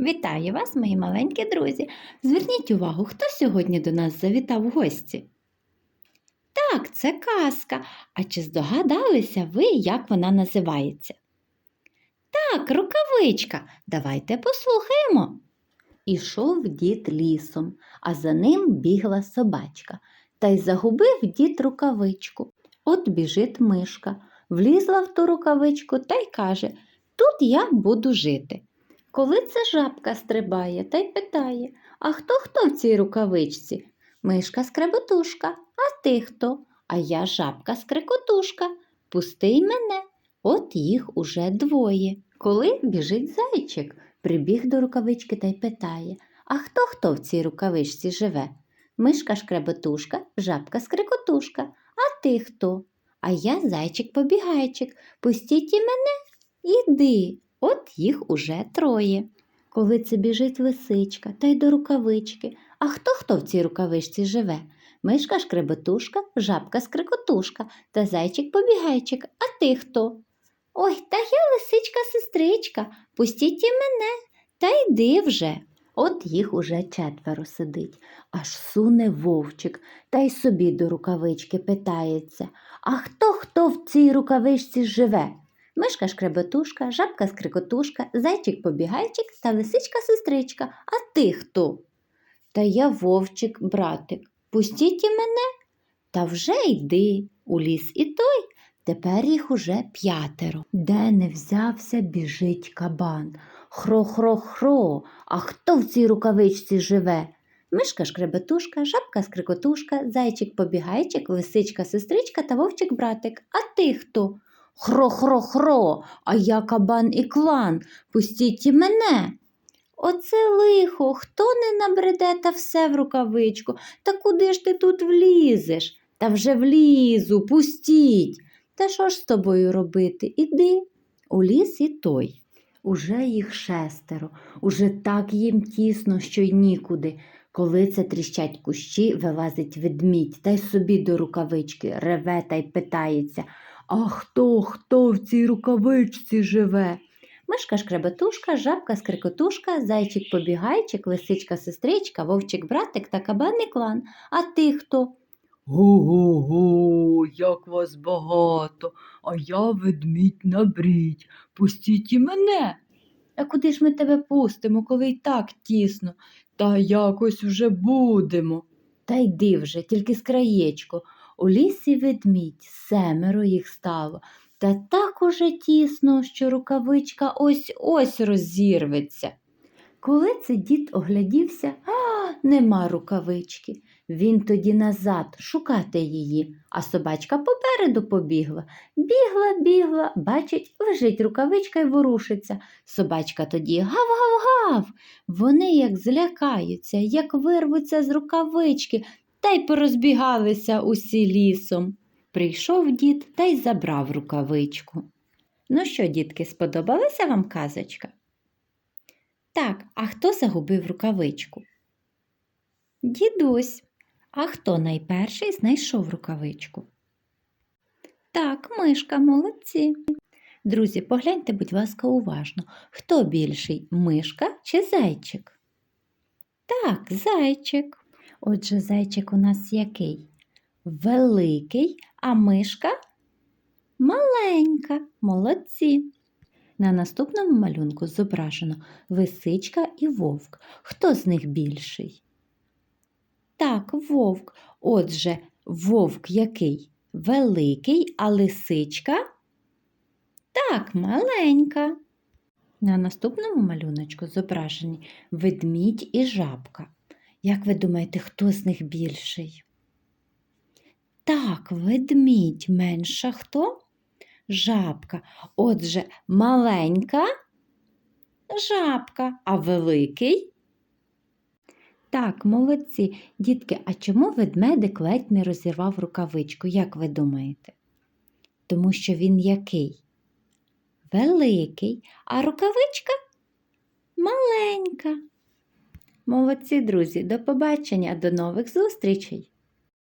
Вітаю вас, мої маленькі друзі. Зверніть увагу, хто сьогодні до нас завітав в гості? Так, це казка. А чи здогадалися ви, як вона називається? Так, рукавичка. Давайте послухаємо. Ішов дід лісом, а за ним бігла собачка. Та й загубив дід рукавичку. От біжить мишка, влізла в ту рукавичку та й каже Тут я буду жити. Коли це жабка стрибає та й питає А хто хто в цій рукавичці? Мишка скребетушка, а ти хто? А я жабка скрикотушка. Пусти мене. От їх уже двоє. Коли біжить зайчик, прибіг до рукавички та й питає А хто хто в цій рукавичці живе? Мишка шкребетушка, жабка скрикотушка. А ти хто? А я зайчик побігайчик. Пустіть і мене. Іди, от їх уже троє. Коли це біжить лисичка та й до рукавички. А хто хто в цій рукавичці живе? Мишка шкребетушка, жабка скрикотушка та зайчик побігайчик. А ти хто? Ой, та я лисичка сестричка, пустіть і мене, та йди вже. От їх уже четверо сидить, аж суне вовчик, та й собі до рукавички питається А хто хто в цій рукавичці живе? Мишка шкребетушка, жабка скрикотушка, зайчик побігайчик та лисичка сестричка. А ти хто? Та я вовчик, братик. Пустіть і мене. Та вже йди у ліс і той. Тепер їх уже п'ятеро. Де не взявся, біжить кабан. Хро-хро-хро, а хто в цій рукавичці живе? Мишка шкребетушка, жабка скрикотушка, зайчик побігайчик, лисичка сестричка та вовчик братик. А ти хто? Хро-хро-хро, а я кабан і клан. Пустіть і мене. Оце лихо, хто не набреде та все в рукавичку. Та куди ж ти тут влізеш? Та вже влізу, пустіть. Та що ж з тобою робити? Іди. У ліс і той. Уже їх шестеро, уже так їм тісно, що й нікуди. Коли це тріщать кущі, вилазить ведмідь та й собі до рукавички реве та й питається А хто, хто в цій рукавичці живе? Мишка шкребетушка, жабка скрикотушка, зайчик побігайчик, лисичка сестричка, вовчик братик та кабаний клан. А ти хто? Го-го-го, як вас багато, а я ведмідь набрідь. Пустіть і мене. А куди ж ми тебе пустимо, коли й так тісно? Та якось вже будемо. Та йди вже, тільки з краєчку. У лісі ведмідь, семеро їх стало. Та так уже тісно, що рукавичка ось ось розірветься. Коли це дід оглядівся, а нема рукавички. Він тоді назад шукати її, а собачка попереду побігла. Бігла, бігла, бачить, лежить рукавичка й ворушиться. Собачка тоді гав-гав-гав. Вони як злякаються, як вирвуться з рукавички, та й порозбігалися усі лісом. Прийшов дід та й забрав рукавичку. Ну що, дітки, сподобалася вам казочка? Так, а хто загубив рукавичку? Дідусь. А хто найперший знайшов рукавичку? Так, мишка, молодці. Друзі, погляньте, будь ласка, уважно, хто більший мишка чи зайчик? Так, зайчик. Отже, зайчик у нас який? Великий, а мишка маленька. Молодці. На наступному малюнку зображено лисичка і вовк. Хто з них більший? Так, вовк. Отже, вовк який? Великий, а лисичка? Так, маленька. На наступному малюночку зображені ведмідь і жабка. Як ви думаєте, хто з них більший? Так, ведмідь менша хто? Жабка. Отже, маленька жабка, а великий? Так, молодці. Дітки, а чому ведмедик ледь не розірвав рукавичку, як ви думаєте? Тому що він який? Великий, а рукавичка маленька. Молодці, друзі, до побачення, до нових зустрічей!